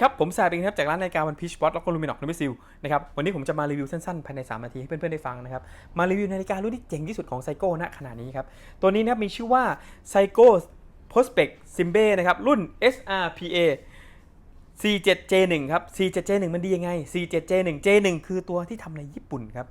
ครับ ผมแซบิงครับจากร้านนาฬิกาวันพีชบอสแล้วก็ลูมินอกนูมิซิลนะครับวันนี้ผมจะมารีวิวสั้นๆ ภายใน 3 นาทีให้เพื่อนๆได้ฟังนะครับ มารีวิวนาฬิการุ่นที่เจ๋งที่สุดของไซโก้ณขณะนี้ครับ ตัวนี้นะครับมีชื่อว่าไซโก้ Prospect Simbe นะครับ รุ่น SRPA C7J1 ครับ C7J1 มันดียังไง C7J1 J1 คือตัวที่ทำในญี่ปุ่นครับ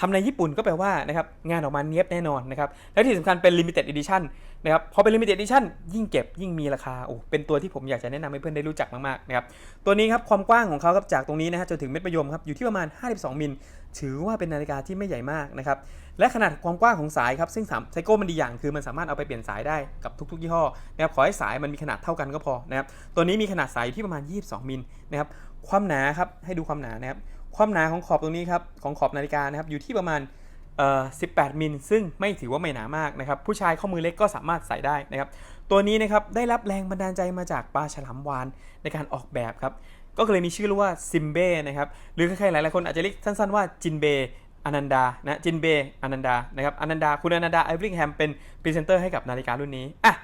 ทำในญี่ปุ่นก็แปลว่านะครับงานออกมาเนี้ยบแน่นอนนะครับและที่สำคัญเป็น Limited Edition นะครับพอเป็น Limited Edition ยิ่งเก็บยิ่งมีราคาโอ้เป็นตัวที่ผมอยากจะแนะนำให้เพื่อนได้รู้จักมากๆนะครับตัวนี้ครับความกว้างของเขาครับจากตรงนี้นะฮะจนถึงเม็ดมะยมครับอยู่ที่ประมาณ 52 มิล ถือว่าเป็นนาฬิกาที่ไม่ใหญ่มากนะครับและขนาดความกว้างของสายครับซึ่งสามไซโก้มันดีอย่างคือมันสามารถเอาไปเปลี่ยนสายได้กับทุกๆยี่ห้อนะครับขอให้สายมันมีขนาดเท่ากันก็พอนะครับตัวนี้มีขนาดสายที่ประมาณ 22 มิลนะครับความหนาครับให้ดูความหนานะครับ ความหนาของขอบตรงนี้ครับของขอบนาฬิกานะครับอยู่ที่ประมาณเอ่อ18 มิล ซึ่งไม่ถือว่าไม่หนามากนะครับ ผู้ชายข้อมือเล็กก็สามารถใส่ได้นะครับ ตัวนี้นะครับได้รับแรงบันดาลใจมาจากปลาฉลามวานในการออกแบบครับ ก็เลยมีชื่อว่าซิมเบ้นะครับ หรือใครๆหลายๆคนอาจจะเรียกสั้นๆว่าจินเบอนันดา นะ จินเบอนันดา นะครับ อนันดา คุณอนันดาไอริงแฮมเป็นพรีเซนเตอร์ให้กับนาฬิการุ่นนี้ อะ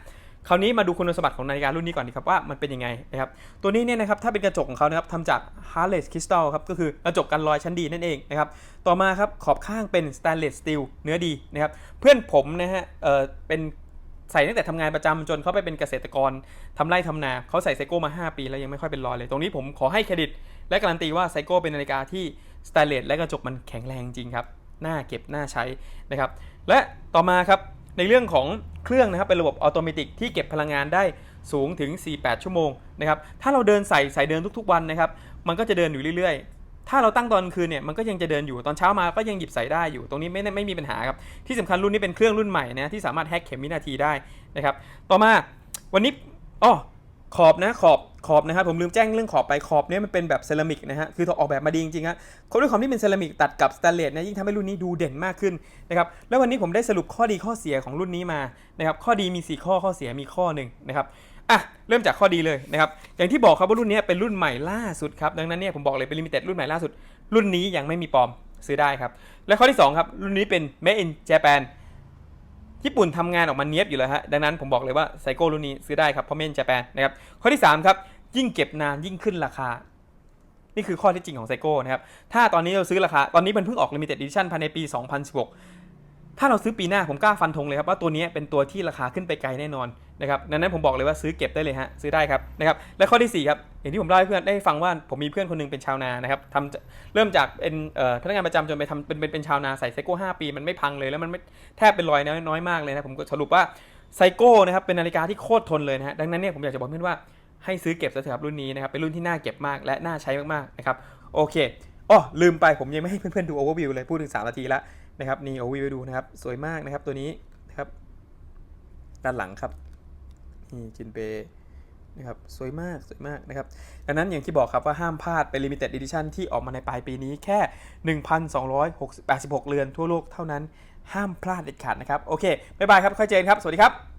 คราวนี้มาดูคุณสมบัติของนาฬิการุ่นนี้ก่อนดีครับว่ามันเป็นยังไงนะครับตัวนี้เนี่ยนะครับถ้าเป็นกระจกของเขานะครับทำจาก Harless Crystal ครับก็คือกระจกกันรอยชั้นดีนั่นเองนะครับต่อมาครับขอบข้างเป็น Stainless Steel เนื้อดีนะครับเพื่อนผมนะฮะเออเป็นใส่ตั้งแต่ทำงานประจำจนเขาไปเป็นเกษตรกรทำไร่ทำนาเขาใส่ไซโก้มา 5 ปีแล้วยังไม่ค่อยเป็นรอยเลย ตรงนี้ผมขอให้เครดิต และการันตีว่าไซโก้เป็นนาฬิกาที่สแตนเลสและกระจกมันแข็งแรงจริงครับน่าเก็บน่าใช้นะครับและต่อมาครับ ในเรื่องของเครื่องนะครับเป็นระบบอัตโนมัติที่เก็บพลังงานได้สูงถึง 48 ชั่วโมงนะครับถ้าเราเดินใส่ใส่เดินทุกๆวันนะครับมันก็จะเดินอยู่เรื่อยๆ ถ้าเราตั้งตอนคืนเนี่ยมันก็ยังจะเดินอยู่ตอนเช้ามาก็ยังหยิบใส่ได้อยู่ ตรงนี้ไม่ไม่มีปัญหาครับที่สำคัญรุ่นนี้เป็นเครื่องรุ่นใหม่นะที่สามารถแฮกเข็มวินาทีได้นะครับต่อมาวันนี้อ๋อ ขอบนะขอบขอบนะครับผมลืมแจ้งเรื่องขอบไปขอบเนี้ยมันเป็นแบบเซรามิกนะฮะคือออกแบบมาดีจริงๆฮะเขาด้วยความที่เป็นเซรามิกตัดกับสแตนเลสนะยิ่งทำให้รุ่นนี้ดูเด่นมากขึ้นนะครับแล้ววันนี้ผมได้สรุปข้อดีข้อเสียของรุ่นนี้มานะครับข้อดีมี 4 ข้อข้อเสียมีข้อหนึ่งนะครับอะเริ่มจากข้อดีเลยนะครับอย่างที่บอกครับว่ารุ่นนี้เป็นรุ่นใหม่ล่าสุดครับดังนั้นเนี่ยผมบอกเลยเป็นลิมิเต็ดรุ่นใหม่ล่าสุด รุ่นนี้ยังไม่มีปลอมซื้อได้ครับและข้อที่2ครับรุ่นนี้เป็น Made in Japan ญี่ปุ่นทำงานออกมาเนี้ยบอยู่แล้วฮะดังนั้นผมบอกเลยว่าไซโก้รุ่นนี้ซื้อได้ครับเพราะเม้นญี่ปุ่นนะครับข้อที่3ครับยิ่งเก็บนานยิ่งขึ้นราคา นี่คือข้อที่จริงของไซโก้นะครับถ้าตอนนี้เราซื้อราคาตอนนี้มันเพิ่งออก Limited Edition ภายในปี 2016 ถ้าเราซื้อปีหน้าผมกล้าฟันธงเลยครับว่าตัวนี้เป็นตัวที่ราคาขึ้นไปไกลแน่นอนนะครับดังนั้นผมบอกเลยว่าซื้อเก็บได้เลยฮะซื้อได้ครับนะครับและข้อที่4ครับอย่างที่ผมเล่าให้เพื่อนได้ฟังว่าผมมีเพื่อนคนหนึงเป็นชาวนานะครับทำเริ่มจากเป็นพนักงานประจำจนไปทำเป็นเป็นเป็นชาวนาใส่ไซโก้5ปี มันไม่พังเลยแล้วมันไม่แทบเป็นรอยน้อยอยมากเลยนะผมก็สรุปว่าไซโก้นะครับเป็นนาฬิกาที่โคตรทนเลยนะฮะดังนั้นเนี่ยผมอยากจะบอกเพื่อนว่าให้ซื้อเก็บซะเถอะครับรุ่นนี้นะครับเป็นรุ่นที่น่าเก็บมากและน่าใช้มากๆนะครับโอเค อ๋อลืมไปผมยังไม่ให้เพื่อนๆดูโอเวอร์วิวเลยพูดถึง3นาทีแล้วนะครับนี่โอวีไปดูนะครับ สวยมากนะครับตัวนี้นะครับ ด้านหลังครับนี่จินเปนะครับสวยมากสวยมากนะครับดังนั้นอย่างที่บอกครับว่าห้ามพลาดเป็น Limited Edition ที่ออกมาในปลายปีนี้แค่ 1,286เรือนทั่วโลกเท่านั้นห้ามพลาดเด็ดขาดนะครับ โอเค บ๊ายบายครับ ค่อยเจนครับ สวัสดีครับ